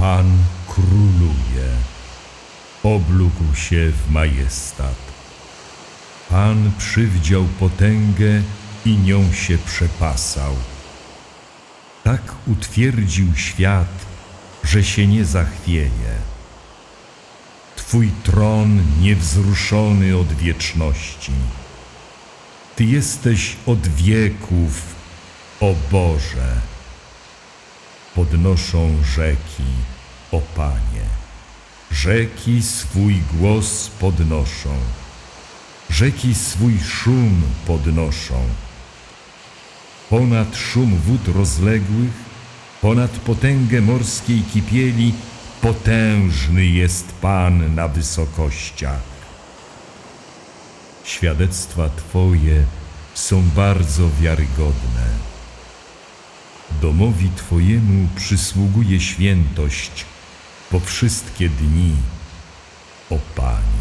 Pan króluje, oblógł się w majestat. Pan przywdział potęgę i nią się przepasał. Tak utwierdził świat, że się nie zachwieje. Twój tron niewzruszony od wieczności. Ty jesteś od wieków, o Boże. Podnoszą rzeki, o Panie. Rzeki swój głos podnoszą. Rzeki swój szum podnoszą. Ponad szum wód rozległych, ponad potęgę morskiej kipieli, potężny jest Pan na wysokościach. Świadectwa Twoje są bardzo wiarygodne. Domowi Twojemu przysługuje świętość po wszystkie dni, o Panie.